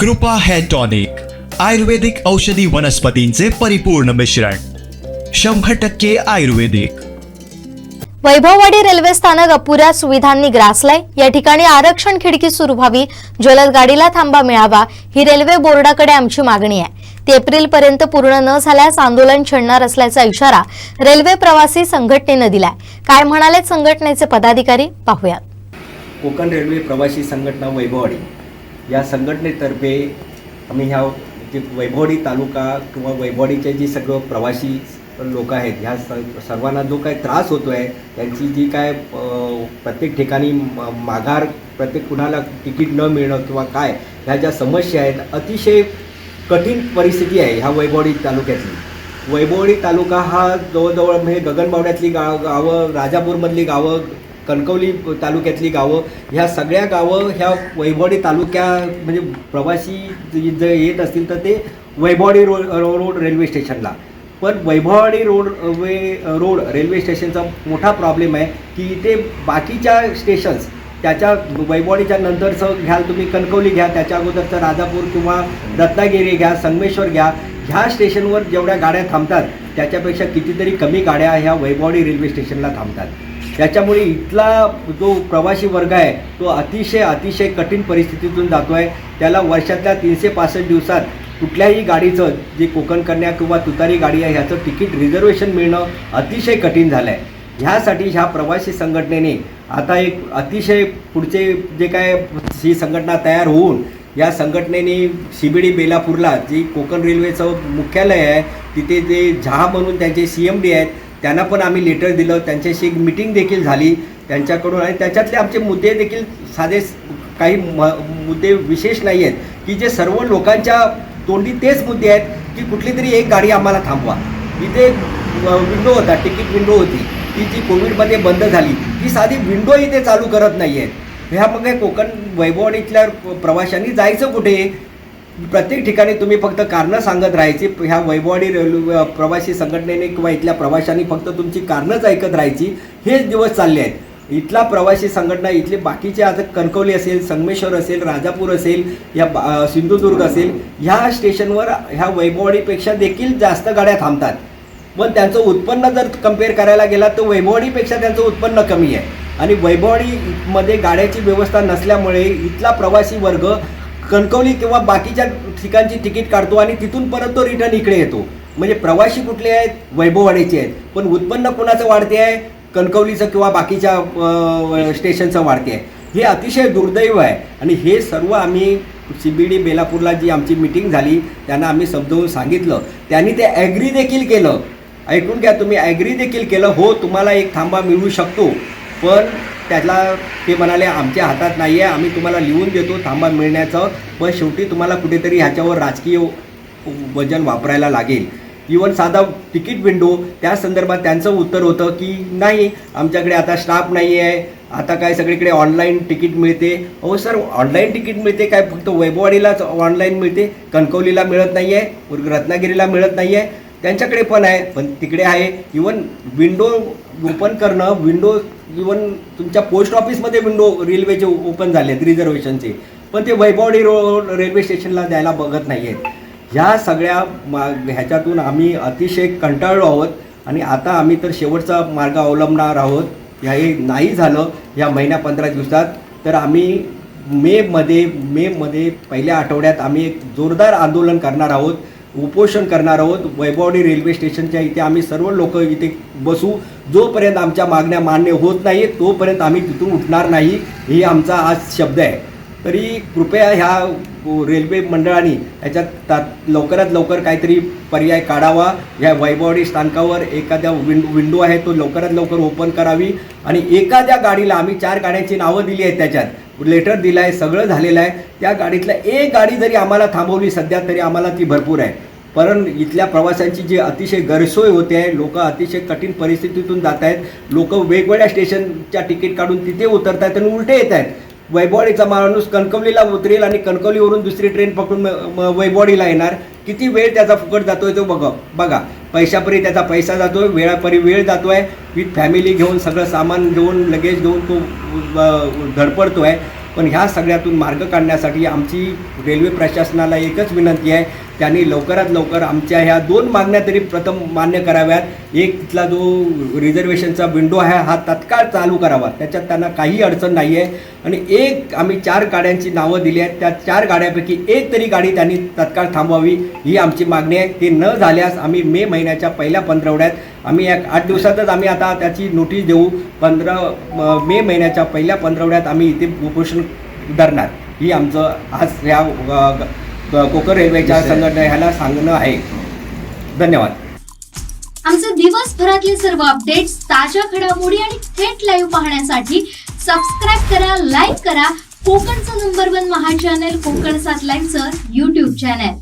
कृपा hair tonic आयुर्वेदिक औषधी वनस्पतींचे परिपूर्ण मिश्रण शंभर टक्के आयुर्वेदिक. वैभववाडी रेल्वे स्थानक अपुऱ्या सुविधांनी ग्रासलंय. या ठिकाणी आरक्षण खिडकी सुरू व्हावी जलद गाडीला थांबा मिळावा ही रेल्वे बोर्डाकडे आमची मागणी आहे. ती एप्रिलपर्यंत पूर्ण न झाल्यास आंदोलन छेडणार असल्याचा इशारा रेल्वे प्रवासी संघटनेनं दिलाय. काय म्हणाले संघटनेचे पदाधिकारी? पाहूयात. कोकण रेल्वे प्रवासी संघटना वैभववाडी. या संघटनेतर्फे आम्ही ह्या जे वैभवडी तालुका किंवा वैभवडीचे जे सगळं प्रवासी लोक आहेत ह्या स सर्वांना जो काय त्रास होतो आहे त्यांची जी काय प्रत्येक ठिकाणी म- माघार प्रत्येक कुणाला तिकीट न मिळणं किंवा काय ह्या ज्या समस्या आहेत अतिशय कठीण परिस्थिती आहे ह्या वैभवडी तालुक्यातली. वैभवडी तालुका हा जवळजवळ म्हणजे गगनबावड्यातली गाव गावं राजापूरमधली गावं कणकवली तालुक्यातली गावं ह्या सगळ्या गावं ह्या वैभवडी तालुक्या म्हणजे प्रवासी जर येत असतील तर ते वैभववाडी रोड रोड रेल्वे स्टेशनला. पण वैभववाडी रोड वे रोड रेल्वे स्टेशनचा मोठा प्रॉब्लेम आहे की इथे बाकीच्या स्टेशन्स त्याच्या वैभववाडीच्या नंतरचं घ्याल तुम्ही कणकवली घ्या त्याच्या अगोदरचं राजापूर किंवा रत्नागिरी घ्या संगमेश्वर घ्या ह्या स्टेशनवर जेवढ्या गाड्या थांबतात त्याच्यापेक्षा कितीतरी कमी गाड्या ह्या वैभववाडी रेल्वे स्टेशनला थांबतात. त्याच्यामुळे इथला जो प्रवासी वर्ग आहे तो अतिशय अतिशय कठीण परिस्थितीतून जातो आहे त्याला वर्षातल्या तीनशे पासष्ट दिवसात कुठल्याही गाडीचं जे कोकण कन्या किंवा तुतारी गाडी आहे ह्याचं तिकीट रिझर्वेशन मिळणं अतिशय कठीण झालं आहे ह्यासाठी ह्या प्रवासी संघटनेने आता एक अतिशय पुढचे जे काय ही संघटना तयार होऊन या संघटनेने शिबिडी बेलापूरला जी कोकण रेल्वेचं मुख्यालय आहे तिथे जे झहा म्हणून त्यांचे सी एम डी आहेत त्यांना पण आम्ही लेटर दिलं त्यांच्याशी एक मिटिंग देखील झाली त्यांच्याकडून आणि त्याच्यातले आमचे मुद्दे देखील साधे काही म मुद्दे विशेष नाही आहेत. की जे सर्व लोकांच्या तोंडी तेच मुद्दे आहेत की कुठली तरी एक गाडी आम्हाला थांबवा. इथे विंडो होता तिकीट विंडो होती. ती जी कोविडमध्ये बंद झाली ती साधी विंडो इथे चालू करत नाही आहेत ह्या मग कोकण वैभवणीतल्या प्रवाशांनी जायचं कुठे? प्रत्येक ठिकाणी तुम्ही फक्त कारणं सांगत राहायची. ह्या वैभववाडी रेल्वे प्रवासी संघटनेने किंवा इथल्या प्रवाशांनी फक्त तुमची कारणंच ऐकत राहायची. हेच दिवस चालले आहेत. इथला प्रवासी संघटना इथले बाकीचे आता कणकवली असेल संगमेश्वर असेल राजापूर असेल या बा- सिंधुदुर्ग असेल ह्या स्टेशनवर ह्या वैभववाडीपेक्षा देखील जास्त गाड्या थांबतात. पण त्यांचं उत्पन्न जर कंपेअर करायला गेला तर वैभववाडीपेक्षा त्यांचं उत्पन्न कमी आहे. आणि वैभववाडीमध्ये गाड्याची व्यवस्था नसल्यामुळे इथला प्रवासी वर्ग कणकवली किंवा बाकीच्या ठिकाणची तिकीट काढतो आणि तिथून परत तो रिटर्न इकडे येतो. म्हणजे प्रवासी कुठले आहेत? वैभववाडीचे आहेत. पण उत्पन्न कोणाचं वाढते आहे? कणकवलीचं किंवा बाकीच्या स्टेशनचं वाढते आहे. हे अतिशय दुर्दैव आहे. आणि हे सर्व आम्ही सी बी डी बेलापूरला जी आमची मिटिंग झाली त्यांना आम्ही समजवून सांगितलं. त्यांनी ते ॲग्री देखील केलं. ऐकून घ्या तुम्ही ॲग्री देखील केलं. हो तुम्हाला एक थांबा मिळू शकतो. पण त्याला ते म्हणाले आमच्या हातात नाही आहे आम्ही तुम्हाला लिहून देतो थांबा मिळण्याचं. पण शेवटी तुम्हाला कुठेतरी ह्याच्यावर राजकीय वजन वापरायला लागेल. इवन साधा तिकीट विंडो त्या संदर्भात त्यांचं उत्तर होतं की नाही आमच्याकडे आता स्टाफ नाही आहे आता काय सगळीकडे ऑनलाईन तिकीट मिळते. अहो सर ऑनलाईन तिकीट मिळते काय? फक्त वैभववाडीलाच ऑनलाईन मिळते? कणकवलीला मिळत नाही आहे रत्नागिरीला मिळत नाही आहे त्यांच्याकडे पण आहे पण तिकडे आहे. इवन विंडो ओपन करणं विंडो इवन तुमच्या पोस्ट ऑफिसमध्ये विंडो रेल्वेचे ओपन झाले आहेत रिझर्वेशनचे पण ते वैभवडी रोड रेल्वे स्टेशनला द्यायला बघत नाही आहेत ह्या सगळ्या मा ह्याच्यातून आम्ही अतिशय कंटाळलो आहोत आणि आता आम्ही तर शेवटचा मार्ग अवलंबणार आहोत. ह्या हे नाही झालं ह्या महिन्या पंधरा दिवसात. तर आम्ही मेमध्ये मेमध्ये पहिल्या आठवड्यात आम्ही एक जोरदार आंदोलन करणार आहोत. उपोषण करणार आहोत. वैभवणी रेल्वे स्टेशनच्या इथे आम्ही सर्व लोक इथे बसू. जोपर्यंत आमच्या मागण्या मान्य होत नाही तोपर्यंत आम्ही तिथून उठणार नाही ही आमचा आज शब्द आहे. तरी कृपया ह्या रेल्वे मंडळाने याच्यात ता लवकरात लवकर काहीतरी पर्याय काढावा. या वैभवडी स्थानकावर एखाद्या विंड विंडो आहे तो लवकरात लवकर ओपन करावी. आणि एखाद्या गाडीला आम्ही चार गाड्यांची नावं दिली आहेत त्याच्यात. लेटर दिलं आहे सगळं झालेलं आहे. त्या गाडीतल्या एक गाडी जरी आम्हाला थांबवली सध्या तरी आम्हाला ती भरपूर आहे. पण इथल्या प्रवाशांची जी अतिशय गैरसोय होते आहे लोक अतिशय कठीण परिस्थितीतून जात आहेत. लोक वेगवेगळ्या स्टेशनच्या तिकीट काढून तिथे उतरत आहेत आणि उलटे येत आहेत. वैभवाडीचा माणूस कणकवलीला उतरेल आणि कणकवलीवरून दुसरी ट्रेन पकडून वैभवाडीला येणार. किती वेळ त्याचा फुकट जातोय तो बघा बघा. पैशापरी त्याचा पैसा जातो आहे वेळापरी वेळ जातो आहे विथ फॅमिली घेऊन सगळं सामान घेऊन लगेज घेऊन तो धडपडतो आहे पण ह्या सगळ्यातून मार्ग काढण्यासाठी आमची रेल्वे प्रशासनाला एकच विनंती आहे त्यांनी लवकरात लवकर आमच्या ह्या दोन मागण्या तरी प्रथम मान्य कराव्यात. एक तिथला जो रिझर्वेशनचा विंडो आहे हा तत्काळ चालू करावा. त्याच्यात त्यांना काही अडचण नाही आहे आणि एक आम्ही चार गाड्यांची नावं दिली आहेत. त्या चार गाड्यापैकी एक तरी गाडी त्यांनी तत्काळ थांबवावी ही आमची मागणी आहे. ती न झाल्यास आम्ही मे महिन्याच्या पहिल्या पंधरवड्यात आम्ही एक आठ दिवसातच आम्ही आता त्याची नोटीस देऊ. पंधरा मे महिन्याच्या पहिल्या पंधरवड्यात आम्ही इथे उपोषण धरणार. ही आमचं आज ह्या ग- कोकण रेल्वेच्या संघटना ह्याला सांगणं आहे. धन्यवाद. आमचे दिवसभरातले सर्व अपडेट्स ताज्या घडामोडी आणि थेट लाईव्ह पाहण्यासाठी सबस्क्राईब करा लाईक करा. कोकणचं नंबर वन महा चॅनल कोकण सात लाईनचं युट्यूब चॅनल